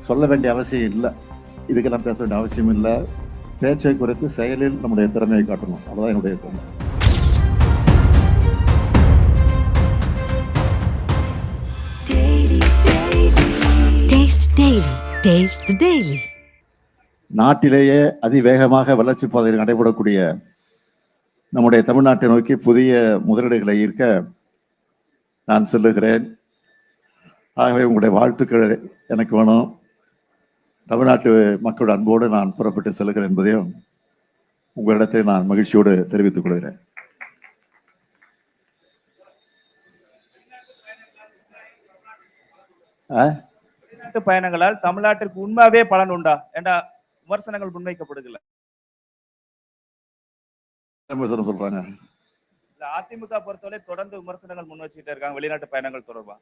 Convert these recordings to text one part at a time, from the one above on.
சொல்ல வேண்டிய அவசியம் இல்லை. இதுக்கெல்லாம் பேச வேண்டிய அவசியம் இல்லை. பேச்சை குறைத்து செயலில் நம்முடைய திறமையை காட்டணும். அவ்வளோதான் என்னுடைய daily. நாட்டிலேயே அதிவேகமாக வளர்ச்சி பாதையில் நடைபெறக்கூடிய நம்முடைய தமிழ்நாட்டை நோக்கி புதிய முதலீடுகளை ஈர்க்க நான் செல்லுகிறேன். ஆகவே உங்களுடைய வாழ்த்துக்கள் எனக்கு வேணும். தமிழ்நாட்டு மக்களோட அன்போடு நான் புறப்பட்டு செல்லுகிறேன் என்பதையும் உங்களிடத்தில் நான் மகிழ்ச்சியோடு தெரிவித்துக் கொள்கிறேன். வெளிநாட்டு பயணங்களால் தமிழ்நாட்டிற்கு உண்மையாவே பலன் உண்டா? என்ற விமர்சனங்கள் முன்வைக்கப்படுகல சொல்றாங்க? அதிமுக பொறுத்தவரை தொடர்ந்து விமர்சனங்கள் முன் வச்சுக்கிட்டே இருக்காங்க வெளிநாட்டு பயணங்கள் தொடர்பா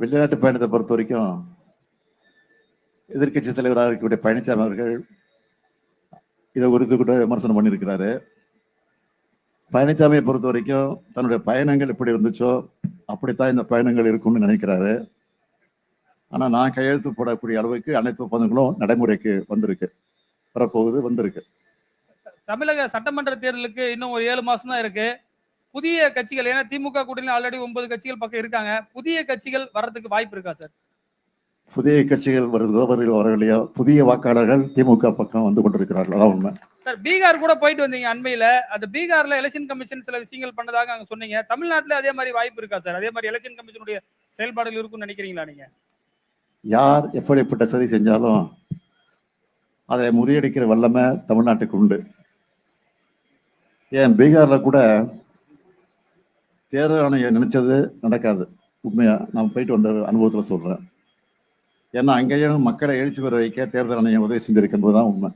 வெளிநாட்டு பயணத்தை பொறுத்த வரைக்கும் எதிர்க்கட்சி தலைவராக இருக்கக்கூடிய பழனிசாமி அவர்கள் இதை குறித்து கூட விமர்சனம் பண்ணியிருக்கிறாரு. பழனிசாமியை பொறுத்த வரைக்கும் தன்னுடைய பயணங்கள் எப்படி இருந்துச்சோ அப்படித்தான் இந்த பயணங்கள் இருக்கும்னு நினைக்கிறாரு. ஆனால் நான் கையெழுத்து போடக்கூடிய அளவுக்கு அனைத்து ஒப்பந்தங்களும் நடைமுறைக்கு வந்திருக்கு. வரப்போகுது வந்திருக்கு. தமிழக சட்டமன்ற தேர்தலுக்கு இன்னும் ஒரு ஏழு மாசம் தான் இருக்கு. புதிய கட்சிகள் ஏன்னா திமுக கூட்டணியில் ஆல்ரெடி ஒன்பது கட்சிகள் பக்கம் இருக்காங்க. புதிய கட்சிகள் வர்றதுக்கு வாய்ப்பு இருக்கா சார்? புதிய கட்சிகள் வருதோ வரவில்லையோ புதிய வாக்காளர்கள் திமுக பக்கம் வந்து கொண்டிருக்கிறார்கள். அதான் உண்மை. சார் பீகார் கூட போயிட்டு வந்தீங்க அண்மையில. அந்த பீகார்ல எலெக்ஷன் கமிஷன் சில விஷயங்கள் பண்ணதாக அங்க சொன்னீங்க. தமிழ்நாட்டுல அதே மாதிரி வாய்ப்பு இருக்கா சார்? அதே மாதிரி எலெக்ஷன் கமிஷனுடைய செயல்பாடுகள் இருக்கும்னு நினைக்கிறீங்களா நீங்க? யார் எப்படிப்பட்ட சதி செஞ்சாலும் அதை முறியடிக்கிற வல்லமை தமிழ்நாட்டுக்கு உண்டு. ஏன் பீகார்ல கூட தேர்தல் ஆணையம் நினைச்சது நடக்காது. உண்மையா? நான் போயிட்டு வந்த அனுபவத்துல சொல்றேன். ஏன்னா அங்கேயும் மக்களை எழுச்சி பெற வைக்க தேர்தல் ஆணையம் உதவி செஞ்சிருக்கின்றது தான் உண்மை.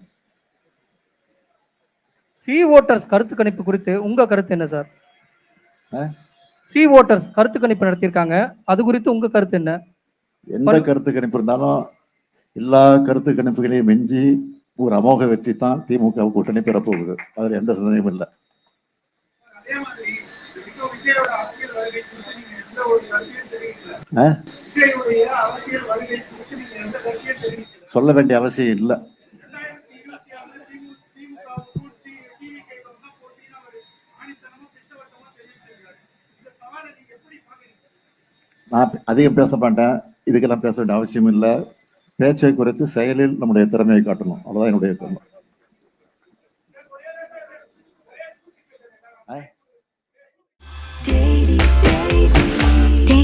சி ஓட்டர்ஸ் கருத்து கணிப்பு குறித்து உங்க கருத்து என்ன சார்? சி ஓட்டர்ஸ் கருத்து கணிப்பு நடத்தியிருக்காங்க. அது குறித்து உங்க கருத்து என்ன? எந்த கருத்து கணிப்பு இருந்தாலும் எல்லா கருத்து கணிப்புகளையும் மிஞ்சி ஒரு அமோக வெற்றி தான் திமுக கூட்டணி பெறப்போகுது. அதுல எந்த சந்தேகமும் இல்லை. சொல்ல வேண்டிய அவசியம் இல்ல. நான் அதிகம் பேச மாட்டேன். இதுக்கெல்லாம் பேச வேண்டிய அவசியம் இல்ல. பேச்சை குறைத்து செயலில் நம்முடைய திறமையை காட்டணும். அவ்வளோதான் என்னுடைய கருணம்